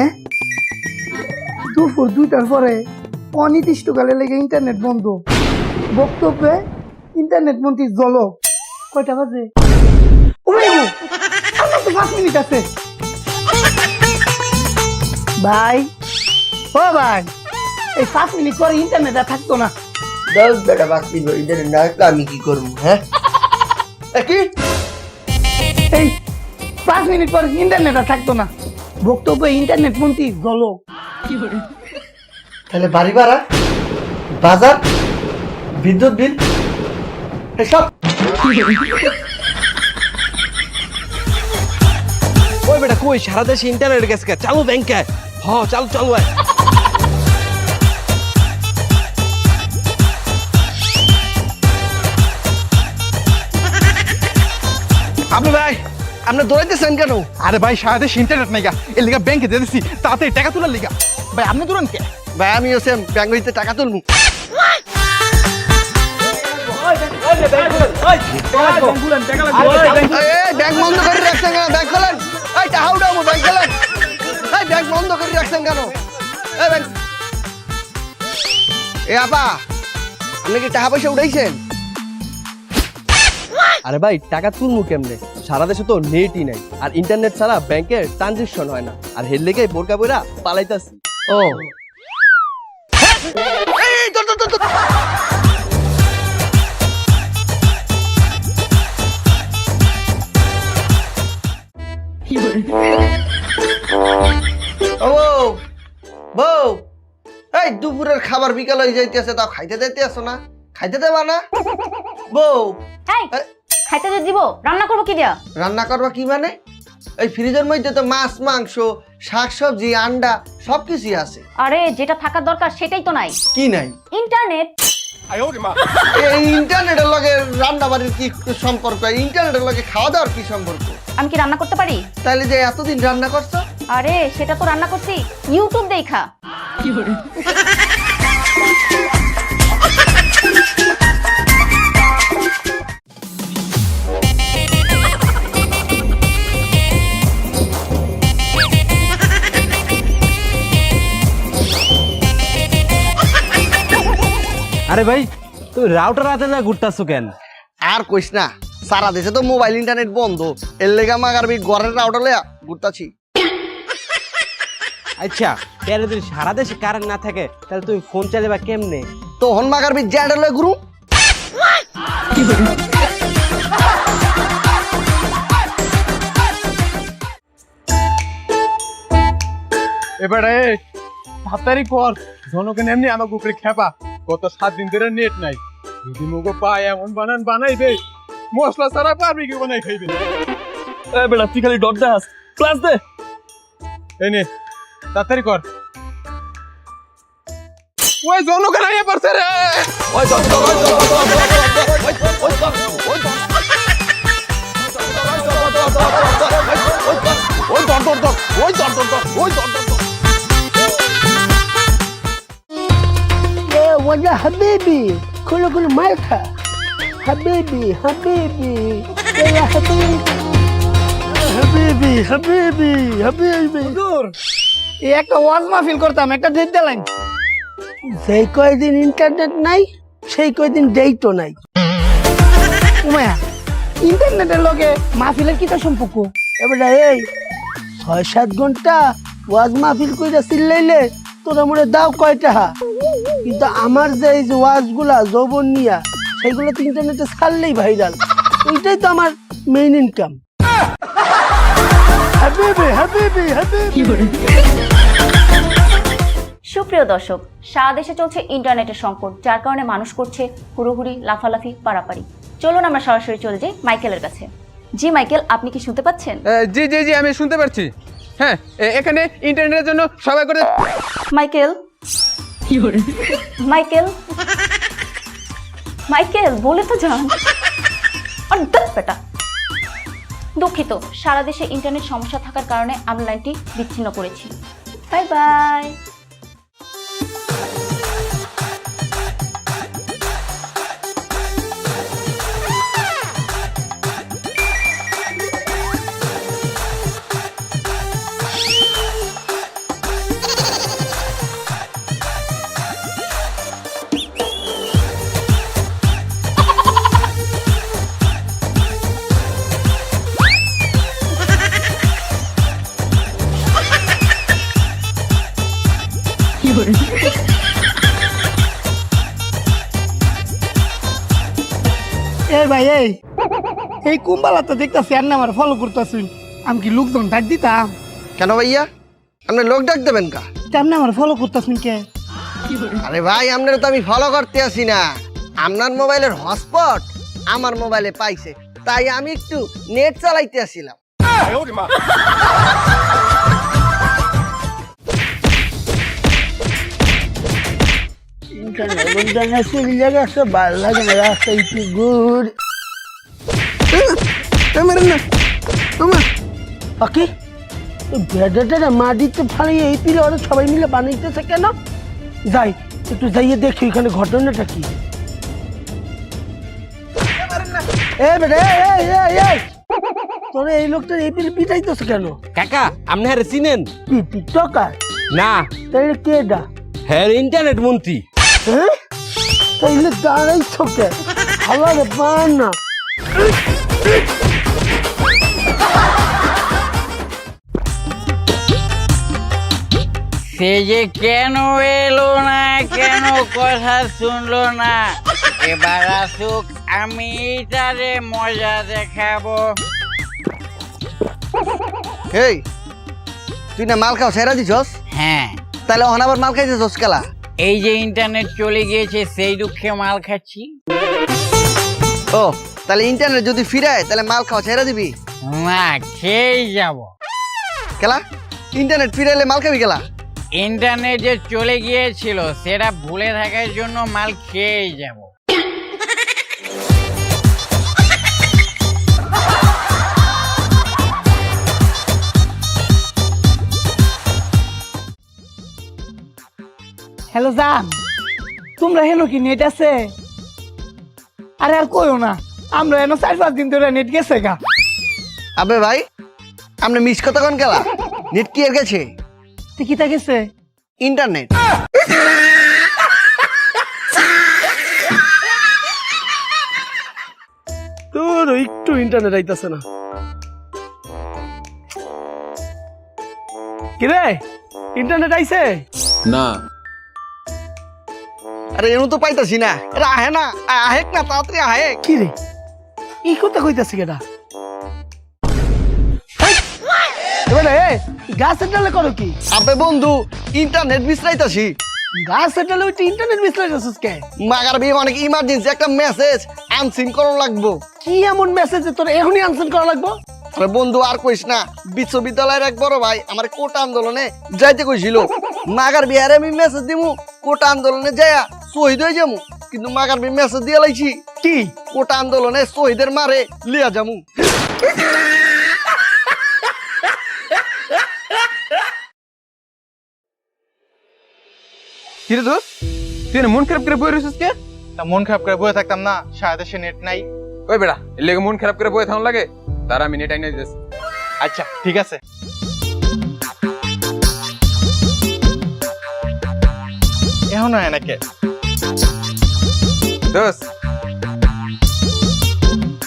হ্যাঁ দুপুর দুইটার পরে অনির্দিষ্টকালে লেগে ইন্টারনেট বন্ধ। বক্তব্যে ইন্টারনেট মন্ত্রী জলক। কয়টা বাজে? পাঁচ মিনিট আছে। ভাই ও ভাই এই পাঁচ মিনিট পরে ইন্টারনেট আর থাকতো না। দশ বেটা বাকি ইন্টারনেট না থাকলে আমি কি করব হ্যাঁ? কি? এই পাঁচ মিনিট পর ইন্টারনেট আর থাকতো না। বক্তব্য ইন্টারনেট মন্ত্রী জলক তাহলে বাড়ি ভাড়া বাজার বিদ্যুৎ বিল এসব। ওই বেটা কই সারা দেশে ইন্টারনেট গেছে চালু ব্যাংকে হ চালু চালু আয়। আপনি ভাই আপনি দৌড়াইতেছেন কেন? আরে ভাই সারা দেশে ইন্টারনেট নাই গা। এর লিগা ব্যাংকে দিয়ে দিছি তাড়াতাড়ি টাকা তোলার লিগা। ভাই আপনি তুলেন কে? ভাই আমি হচ্ছে ব্যাংক হইতে টাকা তুলবো। ব্যাংক বন্ধ করে রাখছেন কেন? ব্যাংক খোলেন? এই টাকা উঠাবো ব্যাংক খোলেন। এই ব্যাংক বন্ধ করে রাখছেন কেন? এই ব্যাংক এ আপা আপনি কি টাকা পয়সা উঠাইছেন? আরে ভাই টাকা তুলমু কেমনে? সারা দেশে তো নেটই নাই আর ইন্টারনেট ছাড়া ব্যাংকের ট্রানজেকশন হয় না আর হের লেগে বোরকা বইরা পালাইতাছি। ও। ও বউ, এই দুপুরের খাবার বিকাল হয়ে যাইতেছে তাও খাইতে দিতে আসো না? খাইতে দেবা না? বউ এই, খাইতে যে দিব? রান্না করব কি দিয়া? রান্না করবা কি মানে? এই ফ্রিজের মধ্যে তো মাছ মাংস শাকসবজি আন্ডা সব কিছুই আছে। আরে যেটা থাকার দরকার সেটাই তো নাই। কি নাই? ইন্টারনেট। এই ইন্টারনেটের লগে রান্না বাড়ির কি সম্পর্ক? ইন্টারনেটের লগে খাওয়া দাওয়ার কি সম্পর্ক? আমি কি রান্না করতে পারি? তাহলে যে এতদিন রান্না করছ? আরে সেটা তো রান্না করছি। ইউটিউব দেখা। আরে ভাই তুই রাউটার হাতে না ঘুরতাছো কেন? আর কইস না সারা দেশে তো মোবাইল ইন্টারনেট বন্ধ। এর লেগা মাগার বি ঘরের রাউটার লয়া ঘুরতাছি। আচ্ছা তাহলে যদি সারা দেশে কারেন্ট না থাকে তাহলে তুমি ফোন চালাবা কেমনে? তখন মাগার বি জ্যাডার লয়া ঘুরু। এবারে তাড়াতাড়ি কর জনকে এমনি আমাকে উপরে খেপা। গত সাত দিন ধরে নেট নাই যদি মুগো পায় এমন বানান বানাইবে মশলা ছাড়া পারবে কি বানাই খাইবে এ বেটা তুই খালি ডট দেখাস ক্লাস দে এই নে তাড়াতাড়ি কর ওই জনু কেনাইয়া পারছে রে ওই জনু ওই জনু ওই জনু ওই জনু ওই জনু ওই জনু ওই জনু ওই জনু ওই জনু ওই জনু ওই জনু ওয়াজা হাবিবি খুলো খুলো মাইখা হাবিবি হাবিবি হাবিবি হাবিবি হাবিবি এই একটা ওয়াজ মাহফিল করতাম একটা ডেট দিলেন যেই কয়দিন ইন্টারনেট নাই সেই কয়দিন ডেটও নাই। উমায়া ইন্টারনেটের লগে মাহফিলের কি সম্পর্ক? এবারে এই ছয় সাত ঘণ্টা ওয়াজ মাহফিল কইরা চিল্লাইলে তোরা মনে দাও কয়টা হা কিন্তু আমার যে এই যে ওয়াজগুলা যৌবন নিয়া সেইগুলো তো ইন্টারনেটে ছাড়লেই ভাইরাল ওইটাই তো আমার মেইন ইনকাম হাবিবি হাবিবি হাবিবি। সুপ্রিয় দর্শক সারা দেশে চলছে ইন্টারনেটের সংকট যার কারণে মানুষ করছে হুড়োহুড়ি লাফালাফি পারাপারি। চলুন আমরা সরাসরি চলে যাই মাইকেলের কাছে। জি মাইকেল আপনি কি শুনতে পাচ্ছেন? জি জি জি আমি শুনতে পাচ্ছি। হ্যাঁ এখানে ইন্টারনেটের জন্য সবাই করে মাইকেল? মাইকেল। মাইকেল, বলে তো যান। আর বেটা। দুঃখিত, সারা দেশে ইন্টারনেট সমস্যা থাকার কারণে আমি লাইনটি বিচ্ছিন্ন করেছি। বাই বাই এই কুম্বালা তো দেখতেছি আর না আমার ফলো করতেছুন আমি কি লোকজন ডাক দিতাম? কেন ভাইয়া? আপনি লোক ডাক দেবেন কা? তেমনি আমার ফলো করতেছুন কে? আরে ভাই আপনার তো আমি ফলো করতে আসি না। আপনার মোবাইলের হটস্পট আমার মোবাইলে পাইছে। তাই আমি একটু নেট চালাইতে আসিলাম। ইন্টারনেট চলে গেছে ভালো লাগে না রাস্তা একটু গুড ওকে বেডাটা মাটিতে ফালিয়ে এই পিলে ওরা সবাই মিলে বানাইতেছে কেন? যাই একটু যাইয়ে দেখি ঘটনাটা কি। এ বেটা এই এই এই তোরা এই লোকটা এই পিলে পিটাইতেছে কেন? কাকা আপনি হ্যাঁ চিনেন? কি টিকটকার না। তাইলে কেডা হ্যাঁ ইন্টারনেট মন্ত্রী। হ্যাঁ তাইলে দাঁড়াইছ কে? পান না। সে যে কেন এলো না কেন কথা শুনলো না? এবার আসুক আমি তারে মজা দেখাবো। এই তুই না মাল খাও সেরা দিছস? হ্যাঁ। তাহলে ওখানে আবার মাল খাইতেছস কেলা? এই যে ইন্টারনেট চলে গিয়েছে সেই দুঃখে মাল খাচ্ছি। ও তাহলে ইন্টারনেট যদি ফিরায় তাহলে মাল খাওয়া ছেড়ে দিবি? না খেয়েই যাব। কেলা ইন্টারনেট ফিরাইলে মাল খাবি কেলা? ইন্টারনেট যে চলে গিয়েছিল সেটা ভুলে থাকার জন্য মাল খেয়েই যাব। হ্যালো জান তোমরা হেলো কি নেট আছে? আরে আর কইও না আমরা এনো চার পাঁচ দিন ধরে নেট গেছে গা। আবে ভাই আপনি মিস কথা কোন কেলা নেট কি এর গেছে? তুই কিতা গেছে ইন্টারনেট। তোর একটু ইন্টারনেট আইতাছে না। কিরে? ইন্টারনেট আইছে? না। আরে এনু তো পাইতাছি না। আহে না আহেক না তাড়াতাড়ি আহেক। কি রে এই কথা কইতাছে কেডা? এবারে এ গাছের ডালে করো কি? বন্ধু ইন্টারনেট বিশ্রাইতাছি। গাছের ডালে ওইটা ইন্টারনেট কে? মাগার বিয়ে অনেক ইমার্জেন্সি একটা মেসেজ আনসিন করো লাগবো। কি এমন মেসেজ তোর এখনই করা লাগবো? আরে বন্ধু আর কইস না বিশ্ববিদ্যালয়ের এক বড় ভাই আমার কোটা আন্দোলনে যাইতে কইছিল। মাগার বিহারে আমি মেসেজ দিমু কোটা আন্দোলনে যায়া শহীদ হয়ে যামু। কিন্তু মাগার বি মেসেজ দিয়ে লাইছি কি? কোটা আন্দোলনে শহীদের মারে লিয়া যামু। কিরে দোস্ত? তুই মন খারাপ করে বই রয়েছিস কে? তা মন খারাপ করে বসে থাকতাম না সারাদেশে দেশে নেট নাই। ওই বেড়া এর লেগে মন খারাপ করে বই থাকুন লাগে তারা আমি নেট আইনে দিতেছি। আচ্ছা ঠিক আছে। এখন হয় নাকি? দোস্ত।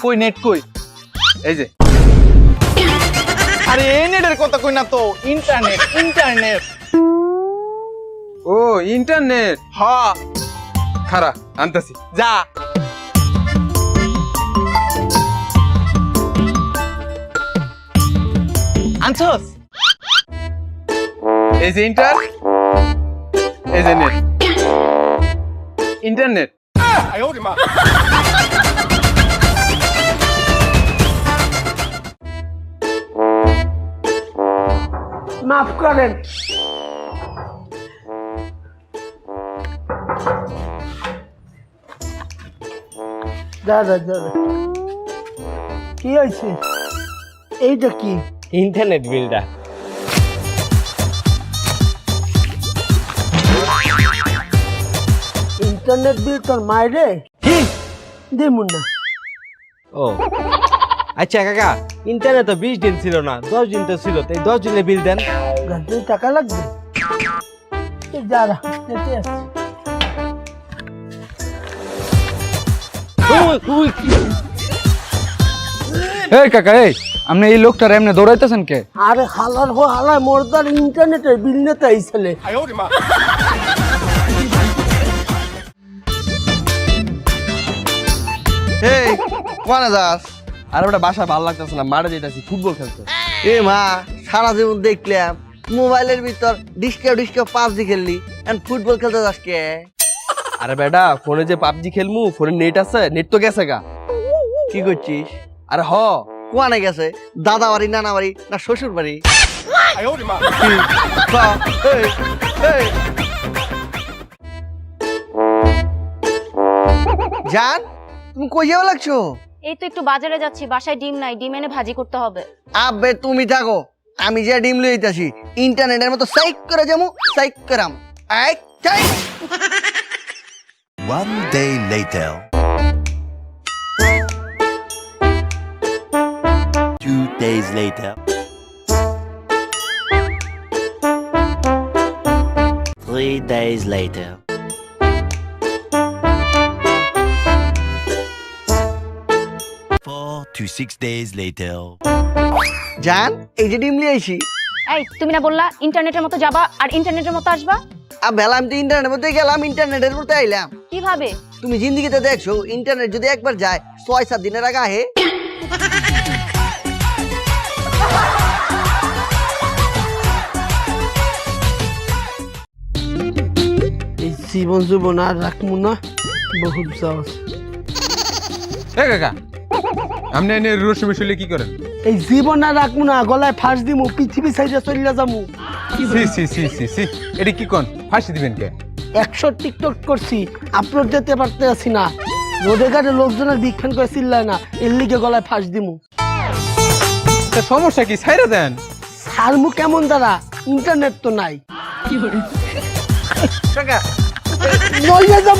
কই নেট কই? এই যে। আরে এই নেটের কথা কই না তো ইন্টারনেট ইন্টারনেট ও ইন্টারনেট। হ। খারা আনতাছি। যা। আনছস? এই যে ইন্টার এই যে নেট। ইন্টারনেট। মাফ করেন। দাদা দাদা কি হয়েছে? এইটা কি? ইন্টারনেট বিলটা ইন্টারনেট বিল তোর মায়েরে দেমুন না ও। আচ্ছা কাকা ইন্টারনেট তো বিশ দিন ছিল না দশ দিন তো ছিল তাই দশ দিনের বিল দেন। টাকা লাগবে? এই এই কাকা এই আপনি এই লোকটার এমনি দৌড়াইতেছেন কে? আরে হালার হো হালার মোরদার ইন্টারনেটের এই কোনে যাস? আর ওটা বাসা ভালো লাগতেছে না মাঠে যেতেছি ফুটবল খেলতে। এ মা সারা জীবন দেখলাম মোবাইলের ভিতর ডিস্কেও ডিস্কেও পাবজি খেললি এখন ফুটবল খেলতে যাস কে? আরে বেটা ফোনে যে পাবজি খেলমু ফোনে নেট আছে নেট তো গেছে গা। কি করছিস? আরে হ কোয়ানে গেছে। দাদা বাড়ি নানা বাড়ি না শ্বশুর বাড়ি। জান তুমি কই যাওয়া লাগছো? এই তো একটু বাজারে যাচ্ছি বাসায় ডিম নাই ডিম এনে ভাজি করতে হবে। আবে তুমি থাকো। আমি যে ডিম লইতাছি ইন্টারনেটের মতো সাইক করে যামু সাইক করাম। এই চাই। One day later. Two days later. Three days later. Four to six days later. জান এই যে ডিম লিয়েছি এই তুমি না বললা ইন্টারনেটের মতো যাবা আর ইন্টারনেটের মতো আসবা আর বেলা আমি তো ইন্টারনেটের মধ্যে গেলাম ইন্টারনেটের মধ্যে আইলাম। কীভাবে? তুমি জিন্দিগিতে দেখছ ইন্টারনেট যদি একবার যায় ছয় সাত দিনের আগে আহে। জীবন জীবন আর রাখব না বহুত এ কাকা আপনি এনে রসুন মিশলে কি করেন? এই জীবন আর রাখব না গলায় ফাঁস দিমু পৃথিবী সাইডে চলিয়া যামু। সি সি সি সি সি এটা কি কোন? ফাঁসি দিবেন কে? একশো টিকটক করছি আপলোড দিতে পারতে আছি না। রোডে ঘাটে লোকজনের বিক্ষান করে চিল্লায় না এর লিগে গলায় ফাঁস দিমু। তা সমস্যা কি? ছাইরা দেন। সারমু কেমন দ্বারা ইন্টারনেট তো নাই। লইয়া যাব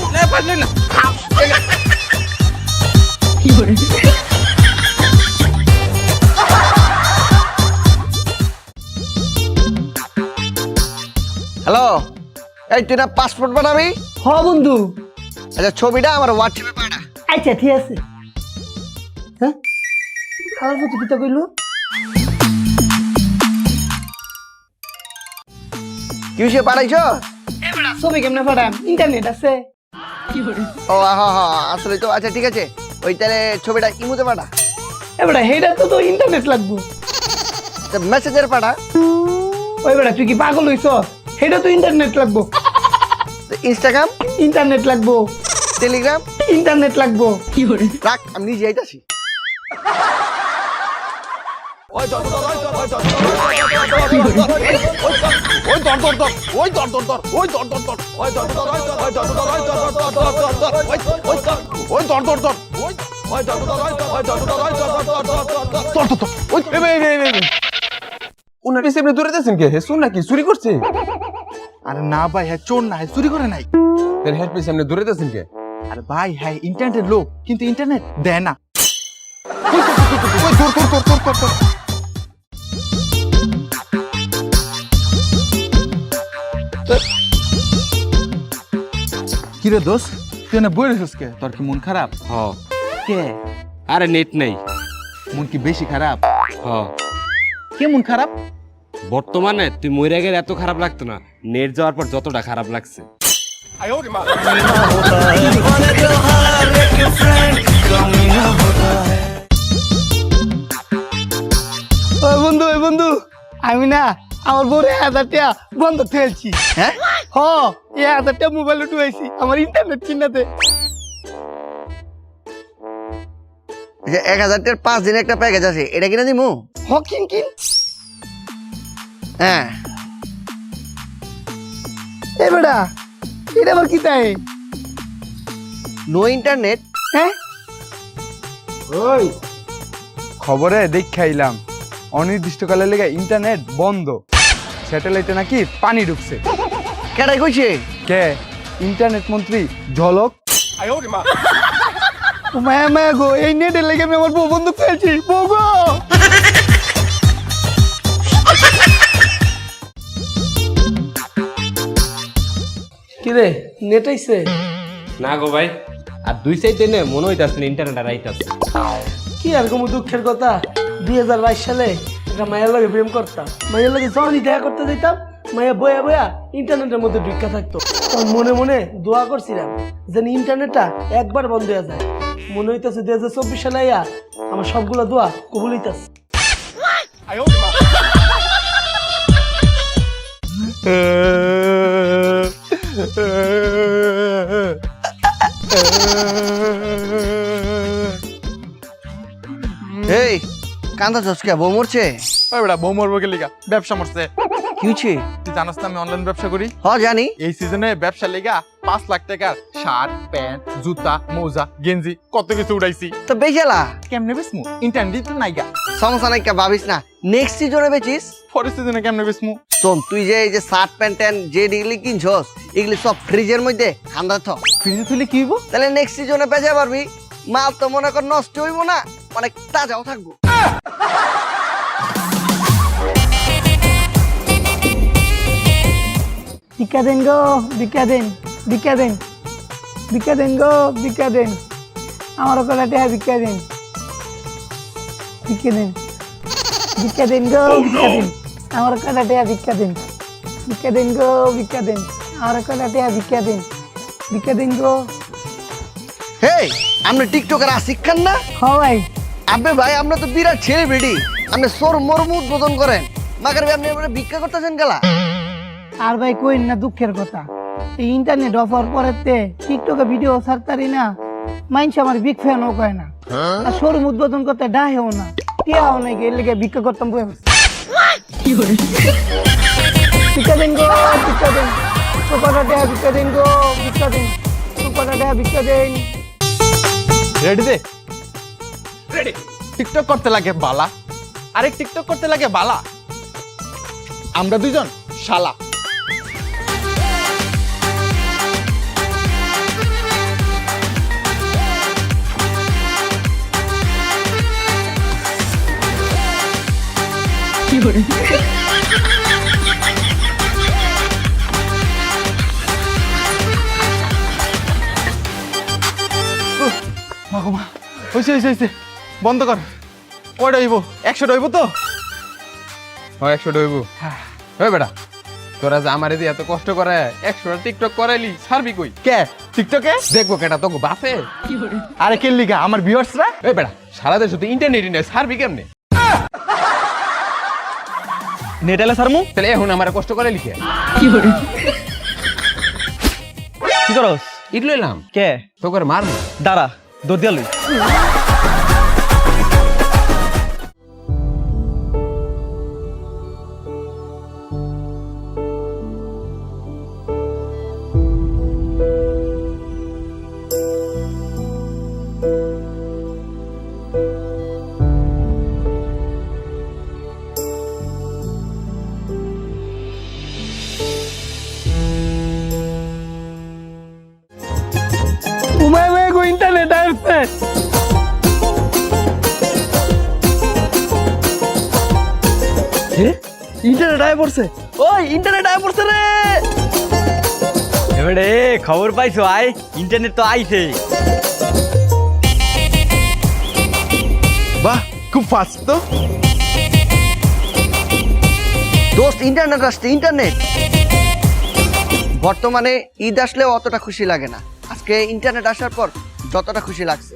হ্যালো এই তুই না পাসপোর্ট বানাবি? হ বন্ধু। আচ্ছা ছবিটা আমার হোয়াটসঅ্যাপে পাঠা। আচ্ছা ঠিক আছে। হ্যাঁ? খাওয়ার মতো কিতা কইলো? কি হয়েছে পাঠাইছ? ছবি কেমনে পাঠাম? ইন্টারনেট আছে। ও হ্যাঁ হ্যাঁ আসলে তো আচ্ছা ঠিক আছে। ওই তাহলে ছবিটা ইমুতে পাঠা এবারে হেটা তো তো ইন্টারনেট লাগবো মেসেজের পাঠা ওই বেড়া তুই কি পাগল হইছ হেটা তো ইন্টারনেট লাগবো ইনস্টাগ্রাম ইন্টারনেট লাগবো টেলিগ্রাম ইন্টারনেট লাগবো রাখ আমি নিজে আইতাছি তোর, দোষ কে? মন খারাপ? কে? আরে নেট নেই। মন কি বেশি খারাপ? হ। কে মন খারাপ? বর্তমানে তুই মরে গেলে এত খারাপ লাগতো না। নেট যাওয়ার পর যতটা খারাপ লাগছে। বন্ধু ওই বন্ধু। আমি না আমার বউরে হাজার টাকা বন্ধ ফেলছি হ্যাঁ? হ এই হাজার টাকা মোবাইলে উঠেছি আমার ইন্টারনেট কিনাতে যে এক হাজার টাকার পাঁচ দিনের একটা প্যাকেজ আছে এটা কিনে দিমু? হকিং কিন হ্যাঁ। এ বেড়া এটা আবার কি তাই? নো ইন্টারনেট হ্যাঁ? ওই খবরে দেখাইলাম অনির্দিষ্টকালের লেগে ইন্টারনেট বন্ধ। স্যাটেলাইটে নাকি পানি ঢুকছে। কেটাই কইছে? কে? ইন্টারনেট মন্ত্রী ঝলক। ও মায়া মায়া গো এই নেটের লেগে আমি আমার বউ বউ গো! কিরে নেট আইছে? না গো ভাই আর দুই সাইড দেনে মনে হইতাছে না ইন্টারনেট আর আইতাছে কি আর কোনো দুঃখের কথা? দুই হাজার বাইশ সালে একটা মায়ের লগে প্রেম করতাম। মায়ের লগে যখনই দেখা করতে যেতাম মায়া বয়া বয়া ইন্টারনেটের মধ্যে ঢুকা থাকতো। মনে মনে দোয়া করছিলাম যেন ইন্টারনেটটা একবার বন্ধ হয়ে যায়। মনে হইতেছে দুই হাজার চব্বিশ সালে আইয়া আমার সবগুলো দোয়া কবুল হইতাছে। এই কান্দা চসকা বউ মরছে? ওই বেটা বউ মরবো কে লিগা? ব্যবসা মরছে। কি তুই জানাস না আমি অনলাইন ব্যবসা করি? হ জানি। এই সিজনে ব্যবসা লেগা পাঁচ লাখ টাকার শার্ট প্যান্ট জুতা মোজা গেঞ্জি কত কিছু উড়াইছি। তো বেচালা কেমনে বেসমু ইন্টারনেট তো নাইগা। সমস্যা নাই কে ভাবিস না। নেক্সট সিজনে বেচিস? পরের সিজনে কেমনে বেসমু শোন তুই যে এই যে শার্ট প্যান্ট ট্যান্ট যে এগুলি কিনছস এগুলি সব ফ্রিজের মধ্যে ঠান্ডা থ। ফ্রিজে তুলে কি হইব? তাহলে নেক্সট সিজনে বেচা পারবি। মাল তো মনে কর নষ্ট হইব না অনেক তাজাও থাকব। ভিক্ষা দেন গো ভিক্ষা দেন ভিক্ষা দেন ভিক্ষা দেন গো ভিক্ষা দেন আমার ওখানে টেহা ভিক্ষা দেন ভিক্ষা দেন ভিক্ষা দেন গো ভিক্ষা দেন আমার ওখানে টেহা ভিক্ষা দেন ভিক্ষা দেন গো ভিক্ষা দেন আমার ওখানে টেহা ভিক্ষা দেন ভিক্ষা দেন গো হে আপনি টিকটকের আশিক খান না হ ভাই আবে ভাই আমরা তো বিরাট ছেলে বেডি আপনি সোর মর্ম উদ্বোধন করেন মাগার ভাই আপনি ভিক্ষা করতেছেন গেলা আর ভাই কইন না দুঃখের কথা। এই ইন্টারনেট অফার পরেতে টিকটকে ভিডিও ছাড়তারি না মাইনস আমার বিগ ফ্যানও কয় না। আর শোরুম উদ্বোধন করতে ডাহেও না টিয়াও নাই এর লেগে ভিক্ষা করতাম বই ভিক্ষা দেন গো ভিক্ষা দেন। সুপাটা টেহা ভিক্ষা দেন গো ভিক্ষা দেন। সুপাটা টেহা ভিক্ষা দেন। রেডি দে? রেডি টিকটক করতে লাগে বালা। আরেক টিকটক করতে লাগে বালা। আমরা দুইজন শালা। মাগমা হয়েছে হয়েছে হয়েছে বন্ধ কর। কয়টা হইব? একশো হইব তো? হয় একশো ডইব হয়। বেটা তোরা যে আমার এত কষ্ট করে একশো টিকটক করাইলি ছাড়বি কই? কে? টিকটকে দেখব কেটা তোকে বাপে। আরে কে লিগা? আমার ভিউয়ার্সরা এই বেটা সারা দেশে তো ইন্টারনেটই নেই ছাড়বি কেমনে? নেটালে সারমু? তাহলে এখন আমার কষ্ট করে লিখে। কি করস? ইট লইলাম। কে? তোকে মার দাঁড়া দৌড় লই। ইন্টারনেট আয় পড়ছে। ওই ইন্টারনেট আয় পড়ছে রে! এবারে খবর পাইছো আয়। ইন্টারনেট তো আইছে। বাহ খুব ফাস্ট তো। দোস্ত ইন্টারনেট আসছে ইন্টারনেট বর্তমানে ঈদ আসলেও অতটা খুশি লাগে না। আজকে ইন্টারনেট আসার পর যতটা খুশি লাগছে।